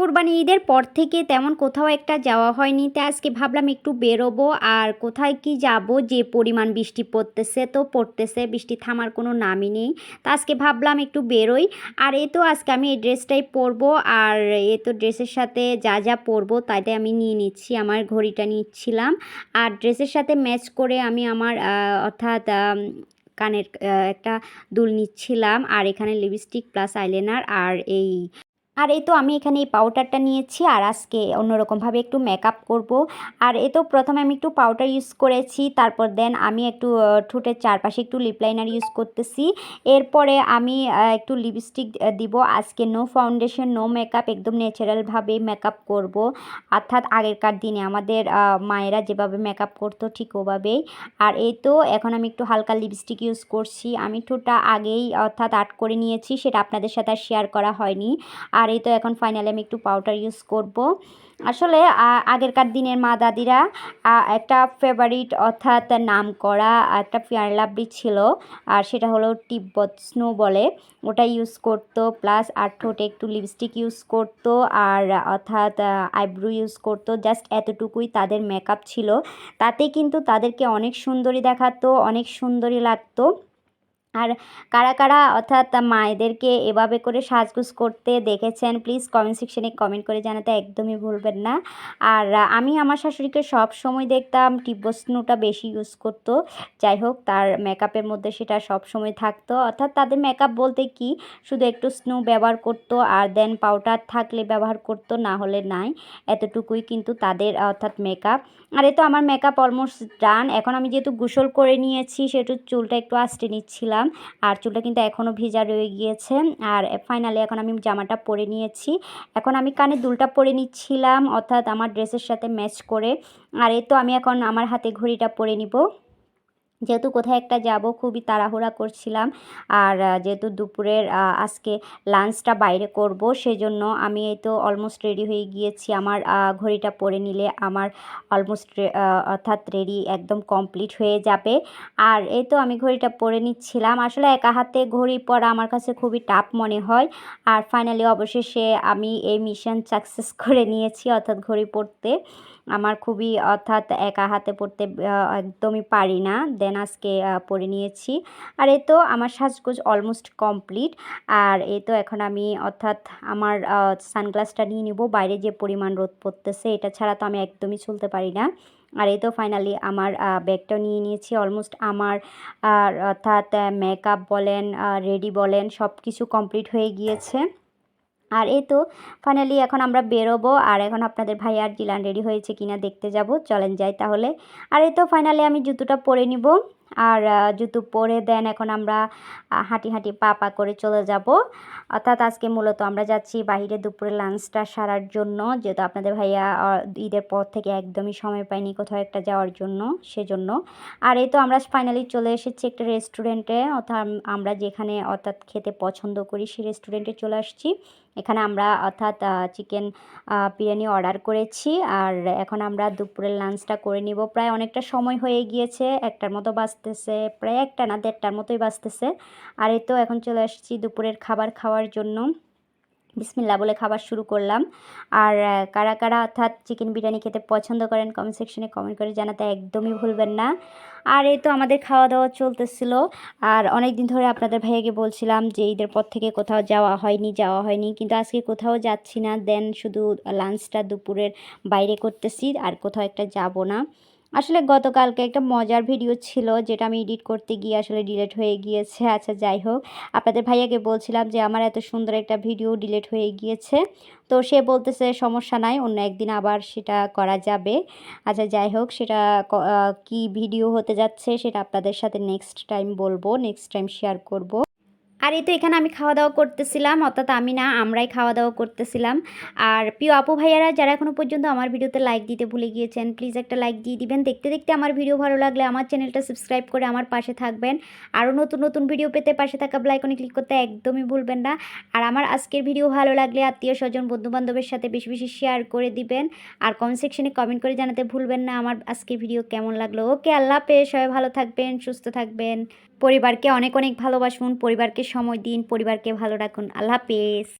কোরবানি ঈদের পর থেকে তেমন কোথাও একটা যাওয়া হয়নি। তাই আজকে ভাবলাম একটু বেরোবো। আর কোথায় কি যাব? যে পরিমাণ বৃষ্টি পড়তেছে তো পড়তেছে। বৃষ্টি থামার কোনো নামই নেই। তো আজকে ভাবলাম একটু বেরোই। আর এ তো আজকে আমি এই ড্রেসটাই পরবো। আর এ তো ড্রেসের সাথে যা যা পরবো তাইতে আমি নিয়ে নিচ্ছি। আমার ঘড়িটা নিচ্ছিলাম। আর ড্রেসের সাথে ম্যাচ করে আমি আমার অর্থাৎ কানের একটা দুল নিচ্ছিলাম। আর এখানে লিপস্টিক প্লাস আইলাইনার। আর এই আর এই তো আমি এখানে এই পাউডারটা নিয়েছি আর আজকে অন্যরকমভাবে একটু মেকআপ করব। আর এ তো প্রথমে আমি একটু পাউডার ইউজ করেছি, তারপর দেন আমি একটু ঠোঁটের চারপাশে একটু লিপ লাইনার ইউজ করতেছি। এরপরে আমি একটু লিপস্টিক দিব। আজকে নো ফাউন্ডেশন নো মেকআপ একদম ন্যাচারালভাবে মেকআপ করব। অর্থাৎ আগেরকার দিনে আমাদের মায়েরা যেভাবে মেকআপ করতো ঠিক ওভাবেই। আর এই তো এখন আমি একটু হালকা লিপস্টিক ইউজ করছি। আমি ঠোঁটটা আগেই অর্থাৎ আর্ট করে নিয়েছি, সেটা আপনাদের সাথে শেয়ার করা হয়নি। আর এই তো এখন ফাইনালি আমি একটু পাউডার ইউজ করব। আসলে আগেরকার দিনের মা দাদিরা একটা ফেভারিট অর্থাৎ নাম করা একটা ফেয়ার লাভলি ছিল। আর সেটা হলো টিব্বত স্নো বলে। ওটা ইউজ করতো প্লাস আর ঠোঁটে একটু লিপস্টিক ইউজ করতো, আর অর্থাৎ আইব্রো ইউজ করতো। জাস্ট এতটুকুই তাদের মেকআপ ছিল। তাতে কিন্তু তাদেরকে অনেক সুন্দরী দেখাতো, অনেক সুন্দরী লাগতো। আর কারা কারা অর্থাৎ মায়েদেরকে এভাবে করে সাজগুজ করতে দেখেছেন প্লিজ কমেন্ট সেকশনে কমেন্ট করে জানাতে একদমই ভুলবেন না। আর আমি আমার শাশুড়িকে সব সময় দেখতাম টিব্বস্নুটা বেশি ইউজ করতো। যাই হোক, তার মেকআপের মধ্যে সেটা সব সময় থাকতো। অর্থাৎ তাদের মেকআপ বলতে কি? শুধু একটু স্নো ব্যবহার করতো আর দেন পাউডার থাকলে ব্যবহার করতো, না হলে নাই। এতটুকুই কিন্তু তাদের অর্থাৎ মেকআপ আর এ তো আমার মেকআপ অলমোস্ট ডান এখন আমি যেহেতু গোসল করে নিয়েছি, সেহেতু চুলটা একটু আস্তে নিচ্ছিলাম। আর চুলটা কিন্তু এখনও ভিজা রয়ে গিয়েছে। আর ফাইনালি এখন আমি জামাটা পরে নিয়েছি। এখন আমি কানে দুলটা পরে নিচ্ছিলাম, অর্থাৎ আমার ড্রেসের সাথে ম্যাচ করে। আর এই তো আমি এখন আমার হাতে ঘড়িটা পরে নিব। যেহেতু কোথায় একটা যাব, খুবই তাড়াহুড়া করছিলাম। আর যেহেতু দুপুরের আজকে লাঞ্চটা বাইরে করব, সেজন্য আমি এই তো অলমোস্ট রেডি হয়ে গিয়েছি। আমার ঘড়িটা পরে নিলে আমার অলমোস্ট অর্থাৎ রেডি একদম কমপ্লিট হয়ে যাবে। আর, এই তো আমি ঘড়িটা পরে নিচ্ছিলাম। আসলে একা হাতে ঘড়ি পরা আমার কাছে খুবই টাফ মনে হয়। আর ফাইনালি অবশেষে আমি এই মিশন সাকসেস করে নিয়েছি, অর্থাৎ ঘড়ি পরতে আমার খুবই অর্থাৎ একা হাতে পড়তে একদমই পারি না। দেন আজকে পরে নিয়েছি। আর এই তো আমার সাজগোজ অলমোস্ট কমপ্লিট আর এ তো এখন আমি অর্থাৎ আমার সানগ্লাসটা নিয়ে নিব। বাইরে যে পরিমাণ রোদ পড়তেছে, এটা ছাড়া তো আমি একদমই চলতে পারি না। আর এই তো ফাইনালি আমার ব্যাগটাও নিয়ে নিয়েছি। অলমোস্ট আমার অর্থাৎ মেকআপ বলেন রেডি বলেন সব কিছু কমপ্লিট হয়ে গিয়েছে। আর এই তো ফাইনালি এখন আমরা বেরোবো, আর এখন আপনাদের ভাই আর জিলান রেডি হয়েছে কিনা দেখতে যাব, চলেন যাই তাহলে। আর এই তো ফাইনালি আমি জুতোটা পরে নিব। আর জুতো পরে দেন, এখন আমরা হাঁটি হাঁটি পা পা করে চলে যাব। অর্থাৎ আজকে মূলত আমরা যাচ্ছি বাইরে দুপুরে লাঞ্চটা সারার জন্য। যেহেতু আপনাদের ভাইয়া ঈদের পর থেকে একদমই সময় পাইনি কোথাও একটা যাওয়ার জন্য, সেজন্য। আর এই তো আমরা ফাইনালি চলে এসেছি একটা রেস্টুরেন্টে অর্থাৎ আমরা যেখানে অর্থাৎ খেতে পছন্দ করি সেই রেস্টুরেন্টে চলে আসছি। এখানে আমরা, অর্থাৎ চিকেন বিরিয়ানি অর্ডার করেছি। আর এখন আমরা দুপুরের লাঞ্চটা করে নিব। প্রায় অনেকটা সময় হয়ে গিয়েছে। একটার মতো বাজতেছে, প্রায় একটা না দেড়টার মতোই বাজতেছে। আর এই তো এখন চলে আসছি দুপুরের খাবার খাওয়ার জন্য। বিসমিল্লা বলে খাবার শুরু করলাম। আর কারা কারা অর্থাৎ চিকেন বিরিয়ানি খেতে পছন্দ করেন কমেন্ট সেকশনে কমেন্ট করে জানাতে একদমই ভুলবেন না। আর এই তো আমাদের খাওয়া দাওয়া চলতেছিল। আর অনেক দিন ধরে আপনাদের ভাইয়াকে বলছিলাম যে ঈদের পর থেকে কোথাও যাওয়া হয়নি যাওয়া হয়নি। কিন্তু আজকে কোথাও যাচ্ছি না। দেন শুধু লাঞ্চটা দুপুরের বাইরে করতেছি। আর কোথাও একটা যাব না। আসলে গতকালকে একটা মজার ভিডিও ছিল যেটা আমি এডিট করতে গিয়ে আসলে ডিলেট হয়ে গিয়েছে। আচ্ছা যাই হোক। আপনাদের ভাইয়াকে বলছিলাম যে আমার এত সুন্দর একটা ভিডিও ডিলেট হয়ে গিয়েছে। তো সে বলতেছে, সমস্যা নাই, অন্য একদিন আবার সেটা করা যাবে। আচ্ছা যাই হোক, সেটা ক- ভিডিও হতে যাচ্ছে সেটা আপনাদের সাথে নেক্সট টাইম বলব নেক্সট টাইম শেয়ার করব। আর এই তো এখানে আমি খাওয়া দাওয়া করতেছিলাম, অর্থাৎ আমি না, আমরাই খাওয়া দাওয়া করতেছিলাম। আর প্রিয় আপু ভাইয়ারা, যারা এখনও পর্যন্ত আমার ভিডিওতে লাইক দিতে ভুলে গিয়েছেন প্লিজ একটা লাইক দিয়ে দিবেন। দেখতে দেখতে আমার ভিডিও ভালো লাগলে আমার চ্যানেলটা সাবস্ক্রাইব করে আমার পাশে থাকবেন। আরও নতুন নতুন ভিডিও পেতে পাশে থাকা ব্লাইকনে ক্লিক করতে একদমই ভুলবেন না। আর আমার আজকের ভিডিও ভালো লাগলে আত্মীয় স্বজন, বন্ধুবান্ধবের সাথে বেশি বেশি শেয়ার করে দিবেন। আর কমেন্ট সেকশনে কমেন্ট করে জানাতে ভুলবেন না আমার আজকের ভিডিও কেমন লাগল। ওকে আল্লাহ হাফেজ, সবাই ভালো থাকবেন, সুস্থ থাকবেন। পরিবারকে অনেক অনেক ভালোবাসুন পরিবারকে সময় দিন পরিবারকে ভালো রাখুন। আল্লাহ হাফেজ।